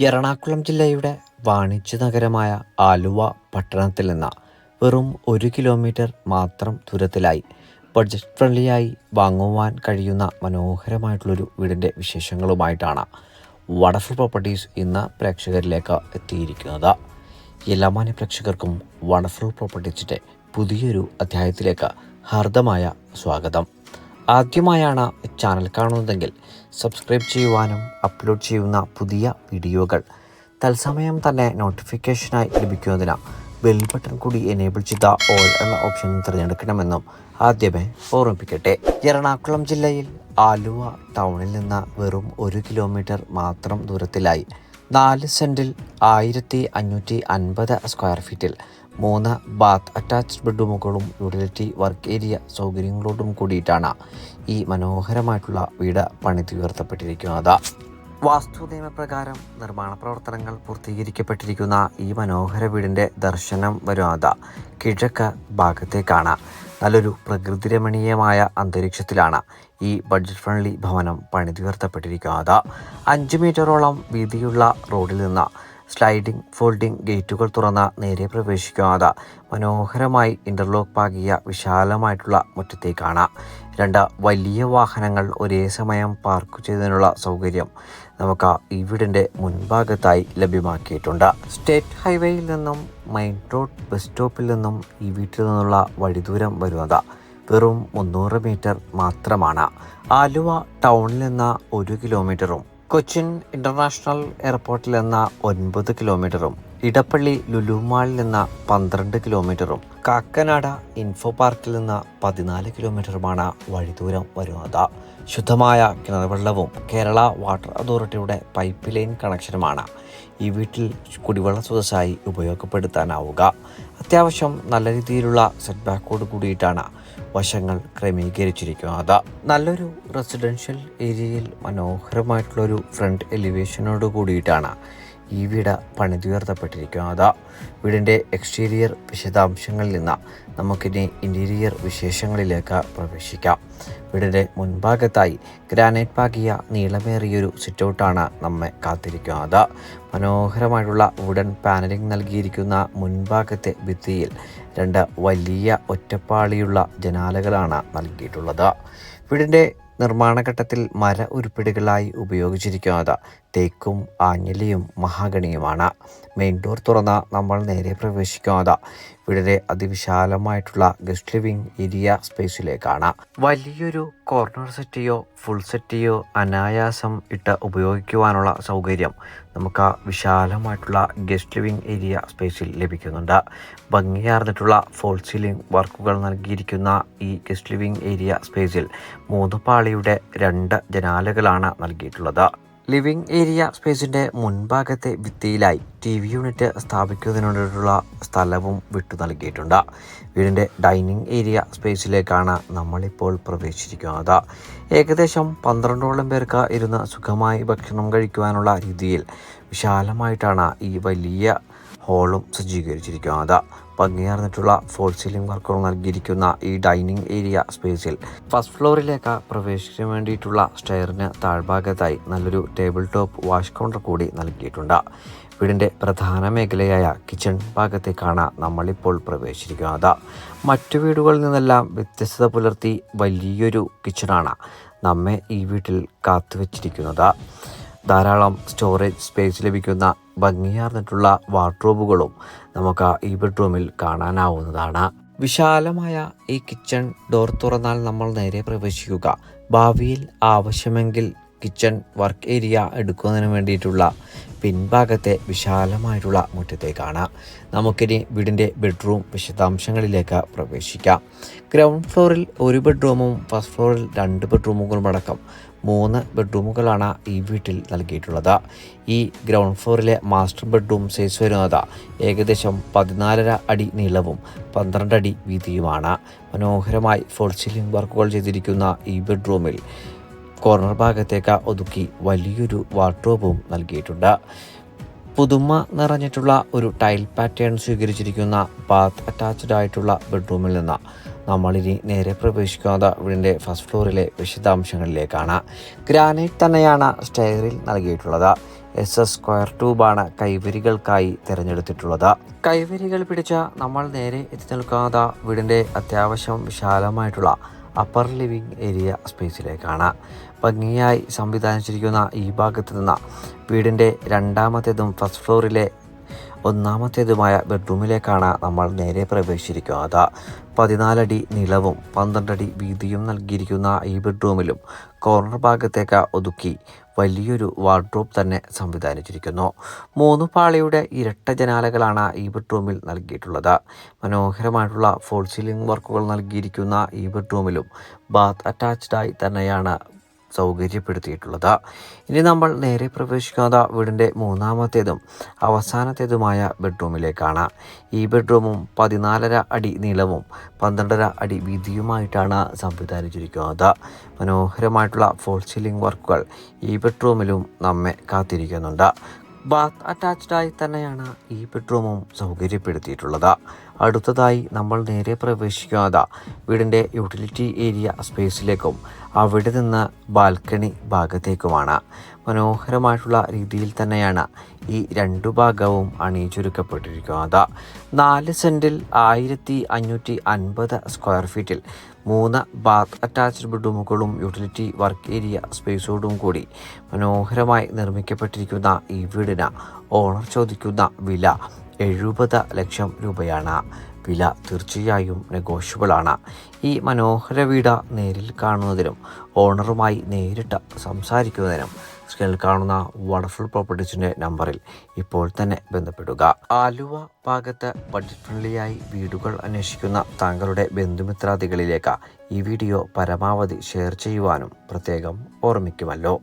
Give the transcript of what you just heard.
എറണാകുളം ജില്ലയുടെ വാണിജ്യ നഗരമായ ആലുവ പട്ടണത്തിൽ നിന്ന് വെറും ഒരു കിലോമീറ്റർ മാത്രം ദൂരത്തിലായി ബഡ്ജറ്റ് ഫ്രണ്ട്ലിയായി വാങ്ങുവാൻ കഴിയുന്ന മനോഹരമായിട്ടുള്ളൊരു വീടിന്റെ വിശേഷങ്ങളുമായിട്ടാണ് വണ്ടർഫുൾ പ്രോപ്പർട്ടീസ് ഇന്ന് പ്രേക്ഷകരിലേക്ക് എത്തിയിരിക്കുന്നത്. എല്ലാ മാന്യ പ്രേക്ഷകർക്കും വണ്ടർഫുൾ പ്രോപ്പർട്ടീസിന്റെ പുതിയൊരു അധ്യായത്തിലേക്ക് ഹാർദമായ സ്വാഗതം. ആദ്യമായാണ് ചാനൽ കാണുന്നതെങ്കിൽ സബ്സ്ക്രൈബ് ചെയ്യുവാനും അപ്ലോഡ് ചെയ്യുന്ന പുതിയ വീഡിയോകൾ തത്സമയം തന്നെ നോട്ടിഫിക്കേഷനായി ലഭിക്കുന്നതിന് ബെൽ ബട്ടൺ കൂടി എനേബിൾ ചെയ്ത ഓൾ എന്ന ഓപ്ഷൻ തിരഞ്ഞെടുക്കണമെന്നും ആദ്യമേ ഓർമ്മിപ്പിക്കട്ടെ. എറണാകുളം ജില്ലയിൽ ആലുവ ടൗണിൽ നിന്ന് വെറും ഒരു കിലോമീറ്റർ മാത്രം ദൂരത്തിലായി. നാല് സെന്റിൽ ആയിരത്തി അഞ്ഞൂറ്റി അൻപത് സ്ക്വയർ ഫീറ്റിൽ മൂന്ന് ബാത്ത് അറ്റാച്ച്ഡ് ബെഡ്റൂമുകളും യൂട്ടിലിറ്റി വർക്ക് ഏരിയ സൗകര്യങ്ങളോടും കൂടിയിട്ടാണ് ഈ മനോഹരമായിട്ടുള്ള വീട് പണിതുയർത്തപ്പെട്ടിരിക്കുന്നത് വാസ്തു നിയമപ്രകാരം നിർമ്മാണ പ്രവർത്തനങ്ങൾ പൂർത്തീകരിക്കപ്പെട്ടിരിക്കുന്ന ഈ മനോഹര വീടിന്റെ ദർശനം വരുന്നത് കിഴക്ക് ഭാഗത്തേക്കാണ്. നല്ലൊരു പ്രകൃതി രമണീയമായ അന്തരീക്ഷത്തിലാണ് ഈ ബഡ്ജറ്റ് ഫ്രണ്ട്ലി ഭവനം പണിതുയർത്തപ്പെട്ടിരിക്കുന്നത് അഞ്ച് മീറ്ററോളം വീതിയുള്ള റോഡിൽ നിന്ന് സ്ലൈഡിംഗ് ഫോൾഡിംഗ് ഗേറ്റുകൾ തുറന്ന നേരെ പ്രവേശിക്കാതെ മനോഹരമായി ഇന്റർലോക്ക് പാകിയ വിശാലമായിട്ടുള്ള മുറ്റത്തേക്കാണ്. രണ്ട് വലിയ വാഹനങ്ങൾ ഒരേ സമയം പാർക്ക് ചെയ്തതിനുള്ള സൗകര്യം നമുക്ക് ഈ വീടിന്റെ മുൻഭാഗത്തായി ലഭ്യമാക്കിയിട്ടുണ്ട്. സ്റ്റേറ്റ് ഹൈവേയിൽ നിന്നും മെയിൻ റോഡ് ബസ് സ്റ്റോപ്പിൽ നിന്നും ഈ വീട്ടിൽ നിന്നുള്ള വഴിദൂരം വരുന്നത് വെറും മുന്നൂറ് മീറ്റർ മാത്രമാണ്. ആലുവ ടൗണിൽ നിന്ന് ഒരു കിലോമീറ്ററും കൊച്ചിൻ ഇന്റർനാഷണൽ എയർപോർട്ടിൽ നിന്ന് ഒൻപത് കിലോമീറ്ററും ഇടപ്പള്ളി ലുലുമാളിൽ നിന്ന് പന്ത്രണ്ട് കിലോമീറ്ററും കാക്കനാട ഇൻഫോ പാർക്കിൽ നിന്ന് പതിനാല് കിലോമീറ്ററുമാണ് വഴിദൂരം വരുന്നത്. ശുദ്ധമായ കിണർ വെള്ളവും കേരള വാട്ടർ അതോറിറ്റിയുടെ പൈപ്പ് ലൈൻ കണക്ഷനുമാണ് ഈ വീട്ടിൽ കുടിവെള്ള സ്രോതസ്സായി ഉപയോഗപ്പെടുത്താനാവുക. അത്യാവശ്യം നല്ല രീതിയിലുള്ള സെറ്റ് ബാക്കോട് കൂടിയിട്ടാണ് വശങ്ങൾ ക്രമീകരിച്ചിരിക്കുന്നത്. നല്ലൊരു റെസിഡൻഷ്യൽ ഏരിയയിൽ മനോഹരമായിട്ടുള്ളൊരു ഫ്രണ്ട് എലിവേഷനോട് കൂടിയിട്ടാണ് ഈ വീട് പണിതുയർത്തപ്പെട്ടിരിക്കുന്നത് വീടിന്റെ എക്സ്റ്റീരിയർ വിശദാംശങ്ങളിൽ നിന്ന് നമുക്കിനി ഇന്റീരിയർ വിശേഷങ്ങളിലേക്ക് പ്രവേശിക്കാം. വീടിന്റെ മുൻഭാഗത്തായി ഗ്രാനൈറ്റ് പാകിയ നീളമേറിയൊരു സിറ്റൗട്ടാണ് നമ്മെ കാത്തിരിക്കുന്നത്. മനോഹരമായിട്ടുള്ള വുഡൻ പാനലിംഗ് നൽകിയിരിക്കുന്ന മുൻഭാഗത്തെ ഭിത്തിയിൽ രണ്ട് വലിയ ഒറ്റപ്പാളിയുള്ള ജനാലകളാണ് നൽകിയിട്ടുള്ളത്. വീടിന്റെ നിർമ്മാണഘട്ടത്തിൽ മര ഉരുപ്പിടികളായി ഉപയോഗിച്ചിരിക്കുന്നത്. തേക്കും ആഞ്ഞലിയും മഹാഗണിയുമാണ്. മെയിൻ ഡോർ തുറന്ന നമ്മൾ നേരെ പ്രവേശിക്കുന്നത്. വീടിന്റെ അതിവിശാലമായിട്ടുള്ള ഗസ്റ്റ് ലിവിംഗ് ഏരിയ സ്പേസിലേക്കാണ്. വലിയൊരു കോർണർ സെറ്റിയോ ഫുൾ സെറ്റിയോ അനായാസം ഇട്ട് ഉപയോഗിക്കുവാനുള്ള സൗകര്യം നമുക്ക് ആ വിശാലമായിട്ടുള്ള ഗസ്റ്റ് ലിവിംഗ് ഏരിയ സ്പേസിൽ ലഭിക്കുന്നുണ്ട്. ഭംഗിയാർന്നിട്ടുള്ള ഫോൾ സീലിംഗ് വർക്കുകൾ നൽകിയിരിക്കുന്ന ഈ ഗസ്റ്റ് ലിവിംഗ് ഏരിയ സ്പേസിൽ മൂന്ന് പാളിയുടെ രണ്ട് ജനാലകളാണ് നൽകിയിട്ടുള്ളത്. ലിവിംഗ് ഏരിയ സ്പേസിന്റെ മുൻഭാഗത്തെ ഭിത്തിയിലായി ടി വി യൂണിറ്റ് സ്ഥാപിക്കുന്നതിനുള്ള സ്ഥലവും വിട്ടു നൽകിയിട്ടുണ്ട്. വീടിന്റെ ഡൈനിങ് ഏരിയ സ്പേസിലേക്കാണ് നമ്മളിപ്പോൾ പ്രവേശിച്ചിരിക്കുന്നത്. ഏകദേശം പന്ത്രണ്ടോളം പേർക്ക് ഇരുന്ന് സുഖമായി ഭക്ഷണം കഴിക്കുവാനുള്ള രീതിയിൽ വിശാലമായിട്ടാണ് ഈ വലിയ ഹോളും സജ്ജീകരിച്ചിരിക്കുന്നത് ഭംഗിയാർന്നിട്ടുള്ള ഫോൾ സീലിംഗ് വർക്കുകൾ നൽകിയിരിക്കുന്ന ഈ ഡൈനിങ് ഏരിയ സ്പേസിൽ ഫസ്റ്റ് ഫ്ലോറിലേക്ക് പ്രവേശിക്കാൻ വേണ്ടിയിട്ടുള്ള സ്റ്റെയറിന് താഴ്ഭാഗത്തായി നല്ലൊരു ടേബിൾ ടോപ്പ് വാഷ് കൗണ്ടർ കൂടി നൽകിയിട്ടുണ്ട്. വീടിന്റെ പ്രധാന മേഖലയായ കിച്ചൺ ഭാഗത്തേക്കാണ് നമ്മളിപ്പോൾ പ്രവേശിച്ചിരിക്കുന്നത്. മറ്റു വീടുകളിൽ നിന്നെല്ലാം വ്യത്യസ്തത പുലർത്തി വലിയൊരു കിച്ചണാണ് നമ്മെ ഈ വീട്ടിൽ കാത്തുവച്ചിരിക്കുന്നത്. ധാരാളം സ്റ്റോറേജ് സ്പേസ് ലഭിക്കുന്ന ഭംഗിയാർന്നിട്ടുള്ള വാർഡ്രോബുകളും നമുക്ക് ഈ ബെഡ്റൂമിൽ കാണാനാവുന്നതാണ്. വിശാലമായ ഈ കിച്ചൺ ഡോർ തുറന്നാൽ നമ്മൾ നേരെ പ്രവേശിക്കുക. ഭാവിയിൽ ആവശ്യമെങ്കിൽ കിച്ചൺ വർക്ക് ഏരിയ എടുക്കുന്നതിന് വേണ്ടിയിട്ടുള്ള പിൻഭാഗത്തെ വിശാലമായിട്ടുള്ള മുറ്റത്തേക്കാണ്. നമുക്കിനി വീടിന്റെ ബെഡ്റൂം വിശദാംശങ്ങളിലേക്ക് പ്രവേശിക്കാം. ഗ്രൗണ്ട് ഫ്ലോറിൽ ഒരു ബെഡ്റൂമും ഫസ്റ്റ് ഫ്ലോറിൽ രണ്ട് ബെഡ്റൂമുകളും അടക്കം മൂന്ന് ബെഡ്റൂമുകളാണ് ഈ വീട്ടിൽ നൽകിയിട്ടുള്ളത്. ഈ ഗ്രൗണ്ട് ഫ്ലോറിലെ മാസ്റ്റർ ബെഡ്റൂം സൈസ് വരുന്നത് ഏകദേശം പതിനാലര അടി നീളവും പന്ത്രണ്ട് അടി വീതിയുമാണ്. മനോഹരമായി ഫോൾ സീലിംഗ് വർക്കുകൾ ചെയ്തിരിക്കുന്ന ഈ ബെഡ്റൂമിൽ കോർണർ ഭാഗത്തേക്ക് ഒതുക്കി വലിയൊരു വാർഡ്രോബും നൽകിയിട്ടുണ്ട്. പുതുമ നിറഞ്ഞിട്ടുള്ള ഒരു ടൈൽ പാറ്റേൺ സ്വീകരിച്ചിരിക്കുന്ന ബാത്ത് അറ്റാച്ച്ഡ് ആയിട്ടുള്ള ബെഡ്റൂമിൽ നിന്ന് നമ്മളിനി നേരെ പ്രവേശിക്കുന്നത് വീടിന്റെ ഫസ്റ്റ് ഫ്ലോറിലെ വിശദാംശങ്ങളിലേക്കാണ്. ഗ്രാനൈറ്റ് തന്നെയാണ് സ്റ്റെയറിൽ നൽകിയിട്ടുള്ളത്. എസ് എസ് സ്ക്വയർ ട്യൂബാണ് കൈവരികൾക്കായി തിരഞ്ഞെടുത്തിട്ടുള്ളത്. കൈവരികൾ പിടിച്ച നമ്മൾ നേരെ എത്തി നിൽക്കാതെ വീടിന്റെ അത്യാവശ്യം വിശാലമായിട്ടുള്ള അപ്പർ ലിവിംഗ് ഏരിയ സ്പേസിലേക്കാണ് ഭംഗിയായി സംവിധാനിച്ചിരിക്കുന്ന ഈ ഭാഗത്ത് നിന്ന് വീടിന്റെ രണ്ടാമത്തേതും ഫസ്റ്റ് ഫ്ലോറിലെ ഒന്നാമത്തേതുമായ ബെഡ്റൂമിലേക്കാണ് നമ്മൾ നേരെ പ്രവേശിച്ചിരിക്കുന്നത്. പതിനാലടി നീളവും പന്ത്രണ്ടടി വീതിയും നൽകിയിരിക്കുന്ന ഈ ബെഡ്റൂമിലും കോർണർ ഭാഗത്തേക്ക് ഒതുക്കി വലിയൊരു വാർഡ്രോബ് തന്നെ സംവിധാനിച്ചിരിക്കുന്നു. മൂന്ന് പാളിയുടെ ഇരട്ട ജനാലകളാണ് ഈ ബെഡ്റൂമിൽ നൽകിയിട്ടുള്ളത്. മനോഹരമായിട്ടുള്ള ഫോൾ സീലിംഗ് വർക്കുകൾ നൽകിയിരിക്കുന്ന ഈ ബെഡ്റൂമിലും ബാത്ത് അറ്റാച്ച്ഡായി തന്നെയാണ് സൗകര്യപ്പെടുത്തിയിട്ടുള്ളത്. ഇനി നമ്മൾ നേരെ പ്രവേശിക്കാത്ത വീടിന്റെ മൂന്നാമത്തേതും അവസാനത്തേതുമായ ബെഡ്റൂമിലേക്കാണ്. ഈ ബെഡ്റൂമും പതിനാലര അടി നീളവും പന്ത്രണ്ടര അടി വീതിയുമായിട്ടാണ് സംവിധാനിച്ചിരിക്കുന്നത്. മനോഹരമായിട്ടുള്ള ഫോൾ സീലിംഗ് വർക്കുകൾ ഈ ബെഡ്റൂമിലും നമ്മെ കാത്തിരിക്കുന്നുണ്ട്. ബാത്ത് അറ്റാച്ച്ഡായി തന്നെയാണ് ഈ ബെഡ്റൂമും സൗകര്യപ്പെടുത്തിയിട്ടുള്ളത്. അടുത്തതായി നമ്മൾ നേരെ പ്രവേശിക്കാതെ വീടിന്റെ യൂട്ടിലിറ്റി ഏരിയ സ്പേസിലേക്കും അവിടെ നിന്ന് ബാൽക്കണി ഭാഗത്തേക്കുമാണ്. മനോഹരമായിട്ടുള്ള രീതിയിൽ തന്നെയാണ് ഈ രണ്ടു ഭാഗവും അണിയിച്ചൊരുക്കപ്പെട്ടിരിക്കുന്നത്. നാല് സെന്റിൽ ആയിരത്തി അഞ്ഞൂറ്റി അൻപത് സ്ക്വയർ ഫീറ്റിൽ മൂന്ന് ബാത്ത് അറ്റാച്ച്ഡ് ബെഡ്റൂമുകളും യൂട്ടിലിറ്റി വർക്ക് ഏരിയ സ്പേസോടും കൂടി മനോഹരമായി നിർമ്മിക്കപ്പെട്ടിരിക്കുന്ന ഈ വീടിന് ഓണർ ചോദിക്കുന്ന വില എഴുപത് ലക്ഷം രൂപയാണ്. വില തീർച്ചയായും നെഗോഷ്യബിളാണ് ഈ മനോഹര വീട് നേരിൽ കാണുന്നതിനും ഓണറുമായി നേരിട്ട് സംസാരിക്കുന്നതിനും സ്ക്രീനിൽ കാണുന്ന വണ്ടർഫുൾ പ്രോപ്പർട്ടീസിന്റെ നമ്പറിൽ ഇപ്പോൾ തന്നെ ബന്ധപ്പെടുക. ആലുവ ഭാഗത്ത് ബഡ്ജറ്റ് ഫ്രണ്ട്ലിയായി വീടുകൾ അന്വേഷിക്കുന്ന താങ്കളുടെ ബന്ധുമിത്രാദികളിലേക്ക് ഈ വീഡിയോ പരമാവധി ഷെയർ ചെയ്യുവാനും പ്രത്യേകം ഓർമ്മിക്കുമല്ലോ.